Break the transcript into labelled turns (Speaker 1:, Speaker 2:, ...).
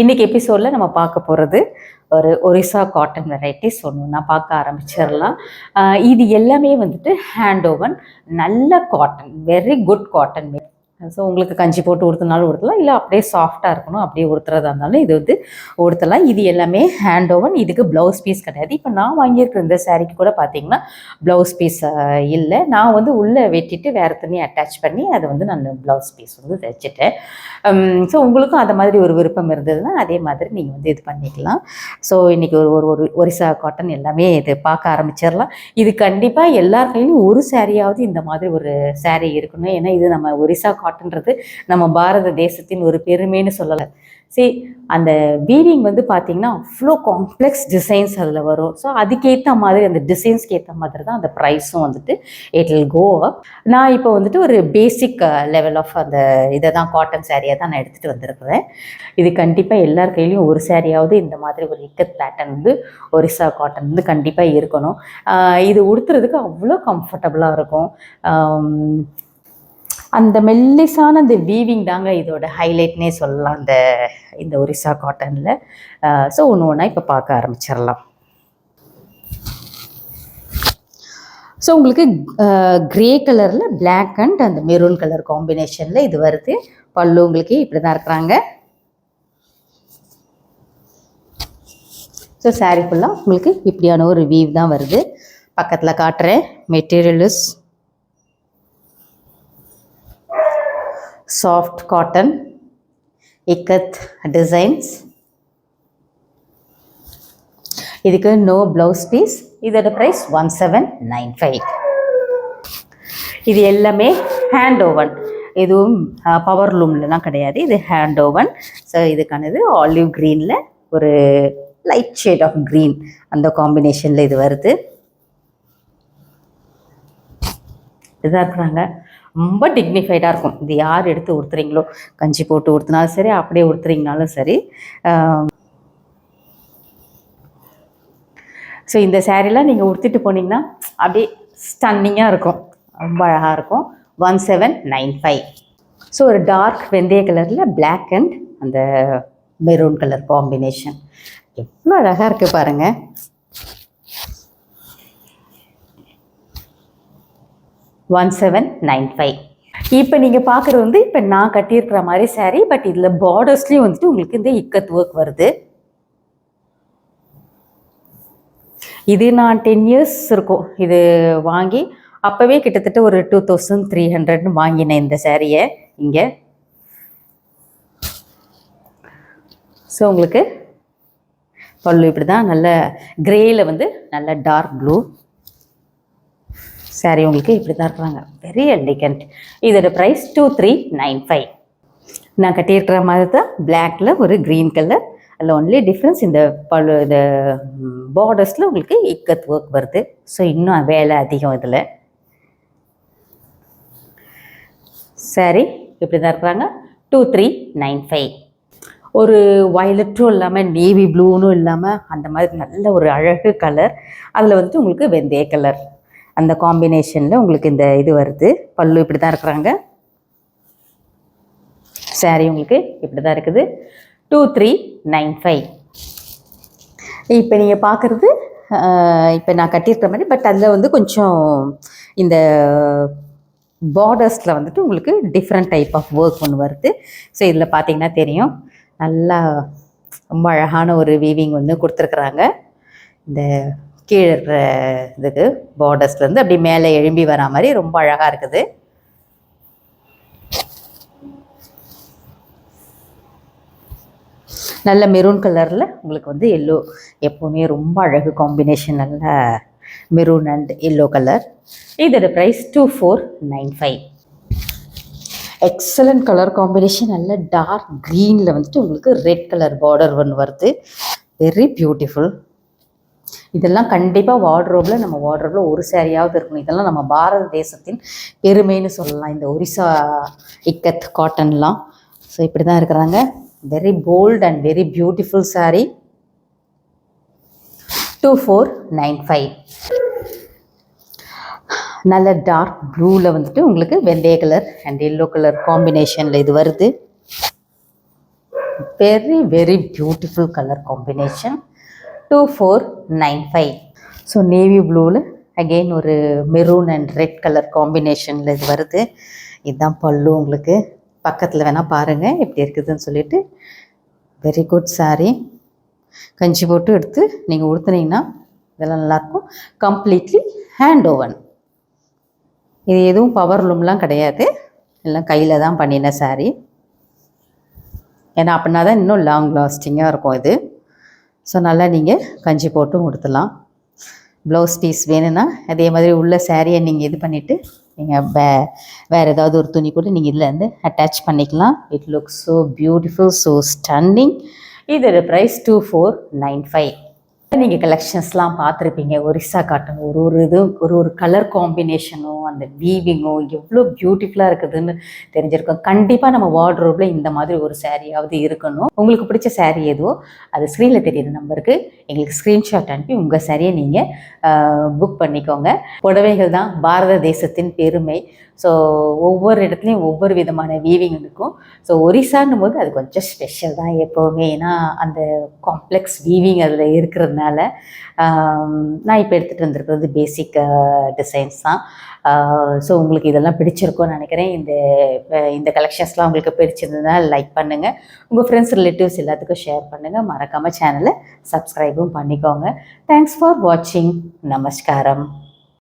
Speaker 1: இன்னைக்கு எபிசோடில் நம்ம பார்க்க போகிறது ஒரு ஒரிசா காட்டன் வெரைட்டிஸ் ஒன்று பார்க்க ஆரம்பிச்சிடலாம். இது எல்லாமே வந்துட்டு ஹேண்ட் ஓவன் நல்ல cotton very good cotton so உங்களுக்கு கஞ்சி போட்டு உடுத்தினாலும் உடுத்தலாம் இல்லை அப்படியே சாஃப்டாக இருக்கணும். அப்படியே உடுத்துறதா இருந்தாலும் இது வந்து உடுத்தலாம் இது எல்லாமே ஹேண்ட் ஓவன் இதுக்கு ப்ளவுஸ் பீஸ் கிடையாது. இப்போ நான் வாங்கியிருக்கிற இந்த சாரீக்கு கூட பார்த்தீங்கன்னா ப்ளவுஸ் பீஸ் இல்லை. நான் வந்து உள்ளே வெட்டிட்டு வேறு தண்ணி அட்டாச் பண்ணி அதை வந்து நான் ப்ளவுஸ் பீஸ் வந்து தைச்சிட்டேன். ஸோ உங்களுக்கும் அந்த மாதிரி ஒரு விருப்பம் இருந்ததுன்னா அதே மாதிரி நீங்கள் வந்து இது பண்ணிக்கலாம். ஸோ இன்றைக்கி ஒரு ஒரு ஒரு ஒரிசா காட்டன் எல்லாமே இது பார்க்க ஆரம்பிச்சிடலாம். இது கண்டிப்பாக எல்லார் ஒரு சாரியாவது இந்த மாதிரி ஒரு சேரீ இருக்கணும். ஏன்னா இது நம்ம ஒரிசா காட்டன்றது நம்ம பாரத தேசத்தின் ஒரு பெருமைன்னு சொல்லலை. சரி அந்த வீவிங் வந்து பார்த்தீங்கன்னா அவ்வளோ காம்ப்ளெக்ஸ் டிசைன்ஸ் அதில் வரும். ஸோ அதுக்கேற்ற மாதிரி அந்த டிசைன்ஸ்க்கு ஏற்ற மாதிரி தான் அந்த ப்ரைஸும் வந்துட்டு இட் வில் கோ அப் நான் இப்போ வந்துட்டு ஒரு பேசிக் லெவல் ஆஃப் அந்த இதை தான் காட்டன் சேரீயை தான் நான் எடுத்துகிட்டு வந்திருக்கிறேன். இது கண்டிப்பாக எல்லார் கையிலையும் ஒரு சேரீயாவது இந்த மாதிரி ஒரு இக்கத் பேட்டர்ன் வந்து ஒரிசா காட்டன் வந்து கண்டிப்பாக இருக்கணும். இது உடுத்துறதுக்கு அவ்வளோ கம்ஃபர்டபுளாக இருக்கும். அந்த மெல்லிசான அந்த வீவிங் தாங்க இதோட ஹைலைட்னே சொல்லலாம் அந்த இந்த ஒரிசா காட்டனில் ஸோ ஒன்று ஒன்றா இப்போ பார்க்க ஆரம்பிச்சிடலாம். ஸோ உங்களுக்கு க்ரே கலரில் பிளாக் அண்ட் அந்த மெரூன் கலர் காம்பினேஷனில் இது வருது. பல்லு உங்களுக்கு இப்படி தான் இருக்கிறாங்க. ஸோ saree ஃபுல்லாக உங்களுக்கு இப்படியான ஒரு வீவ் தான் வருது. பக்கத்தில் காட்டுறேன். Material soft cotton ikat designs இதுக்கு நோ ப்ளவுஸ் பீஸ் இதோட price one seven nine five இது எல்லாமே ஹேண்ட் ஓவன் எதுவும் பவர் லூம்லலாம் கிடையாது. இது ஹேண்ட் ஓவன் ஸோ இதுக்கானது ஆலிவ் க்ரீனில் ஒரு லைட் ஷேட் ஆஃப் க்ரீன் அந்த காம்பினேஷனில் இது வருது. இதாக இருக்கிறாங்க ரொம்ப டிக்னிஃபைடாக இருக்கும். இது யார் எடுத்து உடுத்துறீங்களோ கஞ்சி போட்டு உடுத்தினாலும் சரி அப்படியே உடுத்துறீங்கனாலும் சரி. ஸோ இந்த சேரீலாம் நீங்கள் உடுத்திட்டு போனீங்கன்னா அப்படியே ஸ்டன்னிங்காக இருக்கும். ரொம்ப அழகாக இருக்கும். One seven nine five so ஒரு டார்க் வெந்தய கலரில் பிளாக் அண்ட் அந்த மெரூன் கலர் காம்பினேஷன் எவ்வளோ அழகாக இருக்குது பாருங்கள் ஒன் செவன் நைன் ஃபைவ் இப்போ நீங்கள் பார்க்குறது வந்து இப்போ நான் கட்டியிருக்கிற மாதிரி saree பட் இதில் பார்டர்ஸ்லேயும் வந்துட்டு உங்களுக்கு இந்த இக்கத் ஒர்க் வருது. இது நான் டென் இயர்ஸ் இருக்கும். இது வாங்கி அப்போவே கிட்டத்தட்ட ஒரு டூ தௌசண்ட் த்ரீ ஹண்ட்ரட்னு வாங்கினேன் இந்த சேரீயை இங்கே. ஸோ உங்களுக்கு பல்லு இப்படி தான் நல்ல கிரேயில் வந்து நல்ல டார்க் ப்ளூ சாரி உங்களுக்கு இப்படி தான் இருக்கிறாங்க. வெரி எலிகண்ட் இதோட price two three nine five நான் கட்டியிருக்கிற மாதிரி தான் பிளாக்ல ஒரு க்ரீன் கலர் அதில் ஒன்லி டிஃப்ரென்ஸ் இந்த பழு இந்த பார்டர்ஸில் உங்களுக்கு இக்கத் ஒர்க் வருது. ஸோ இன்னும் வேலை அதிகம் இதில். சரி இப்படி தான் இருக்கிறாங்க. டூ த்ரீ நைன் ஃபைவ் ஒரு வயலட்டும் இல்லாமல் நேவி ப்ளூனும் இல்லாமல் அந்த மாதிரி நல்ல ஒரு அழகு கலர் அதில் வந்துட்டு உங்களுக்கு வெந்தய கலர் அந்த காம்பினேஷனில் உங்களுக்கு இந்த இது வருது. பல்லு இப்படி தான் இருக்கிறாங்க. சாரி உங்களுக்கு இப்படி தான் இருக்குது. டூ த்ரீ நைன் ஃபைவ் இப்போ நீங்கள் பார்க்குறது இப்போ நான் கட்டியிருக்கிற மாதிரி பட் அதில் வந்து கொஞ்சம் இந்த பார்டர்ஸில் வந்துட்டு உங்களுக்கு டிஃப்ரெண்ட் டைப் ஆஃப் ஒர்க் ஒன்று வருது. ஸோ இதில் பார்த்தீங்கன்னா தெரியும். நல்லா ரொம்ப அழகான ஒரு வீவிங் வந்து கொடுத்துருக்குறாங்க. இந்த கீழே இருக்கிற இதுக்கு பார்டர்ஸ்லேருந்து அப்படியே மேலே எழும்பி வரா மாதிரி ரொம்ப அழகாக இருக்குது. நல்ல மெரூன் கலரில் உங்களுக்கு வந்து எல்லோ எப்போவுமே ரொம்ப அழகு காம்பினேஷன் நல்ல மெரூன் அண்ட் எல்லோ கலர் இதோட price two four nine five excellent colour combination நல்ல டார்க் க்ரீனில் வந்துட்டு உங்களுக்கு ரெட் கலர் பார்டர் ஒன்று வருது. வெரி பியூட்டிஃபுல் இதெல்லாம் கண்டிப்பாக வார்ட்ரோபில் நம்ம வார்ட்ரோபில் ஒரு சேரீயாவது இருக்கணும். இதெல்லாம் நம்ம பாரத தேசத்தின் பெருமைன்னு சொல்லலாம். இந்த ஒரிசா இக்கத் காட்டன்லாம் ஸோ இப்படி தான் இருக்கிறாங்க. Very bold and very beautiful saree. Two four nine five நல்ல டார்க் ப்ளூவில் வந்துட்டு உங்களுக்கு வெள்ளைய கலர் அண்ட் எல்லோ கலர் காம்பினேஷனில் இது வருது. Very very beautiful colour combination two four nine five so navy ப்ளூவில் அகெயின் ஒரு மெரூன் அண்ட் ரெட் கலர் காம்பினேஷனில் இது வருது. இதுதான் பல்லு உங்களுக்கு. பக்கத்தில் வேணால் பாருங்கள் எப்படி இருக்குதுன்னு சொல்லிட்டு. Very good saree. கஞ்சி போட்டு எடுத்து நீங்கள் உடுத்துனீங்கன்னா இதெல்லாம் நல்லாயிருக்கும். கம்ப்ளீட்லி ஹேண்ட் ஓவன் இது எதுவும் பவர் லூம்லாம் கிடையாது. எல்லாம் கையில் தான் பண்ணின saree. ஏன்னா அப்படின்னா தான் இன்னும் லாங் லாஸ்டிங்காக இருக்கும் இது. ஸோ நல்லா நீங்கள் கஞ்சி போட்டும் கொடுத்துடலாம் ப்ளவுஸ் பீஸ் வேணும்னா அதே மாதிரி உள்ள சேரீயை நீங்கள் இது பண்ணிவிட்டு நீங்கள் வே வேறு ஏதாவது ஒரு துணி கூட நீங்கள் இதில் இருந்து அட்டாச் பண்ணிக்கலாம். It look so beautiful so stunning இதோட price two four nine five நீங்கள் கலெக்ஷன்ஸ்லாம் பார்த்துருப்பீங்க. ஒரிசா காட்டன் ஒரு ஒரு இதுவும் ஒரு ஒரு கலர் காம்பினேஷனும் அந்த வீவிங்கும் எவ்வளோ பியூட்டிஃபுல்லாக இருக்குதுன்னு தெரிஞ்சிருக்கும். கண்டிப்பாக நம்ம வார்ட்ரோப்பில் இந்த மாதிரி ஒரு சேரீயாவது இருக்கணும். உங்களுக்கு பிடிச்ச சேரீ எதுவோ அது ஸ்க்ரீனில் தெரியுற நம்பருக்கு எங்களுக்கு ஸ்க்ரீன்ஷாட் அனுப்பி உங்கள் சேரீயை நீங்கள் புக் பண்ணிக்கோங்க. புடவைகள் தான் பாரத தேசத்தின் பெருமை. ஸோ ஒவ்வொரு இடத்துலையும் ஒவ்வொரு விதமான வீவிங் இருக்கும். ஸோ ஒரிசான்னும் போது அது கொஞ்சம் ஸ்பெஷல் தான் எப்போவுமே. ஏன்னா அந்த காம்ப்ளெக்ஸ் வீவிங் அதில் இருக்கிறதுனால நான் இப்போ எடுத்துகிட்டு வந்திருக்கிறது பேசிக் டிசைன்ஸ் தான். ஸோ உங்களுக்கு இதெல்லாம் பிடிச்சிருக்கும்னு நினைக்கிறேன். இந்த இந்த கலெக்ஷன்ஸ்லாம் உங்களுக்கு பிடிச்சிருந்ததுன்னா லைக் பண்ணுங்கள் உங்கள் ஃப்ரெண்ட்ஸ் ரிலேட்டிவ்ஸ் எல்லாத்துக்கும் ஷேர் பண்ணுங்கள் மறக்காமல் சேனலை சப்ஸ்கிரைபும் பண்ணிக்கோங்க. தேங்க்ஸ் ஃபார் வாட்சிங் நமஸ்காரம்.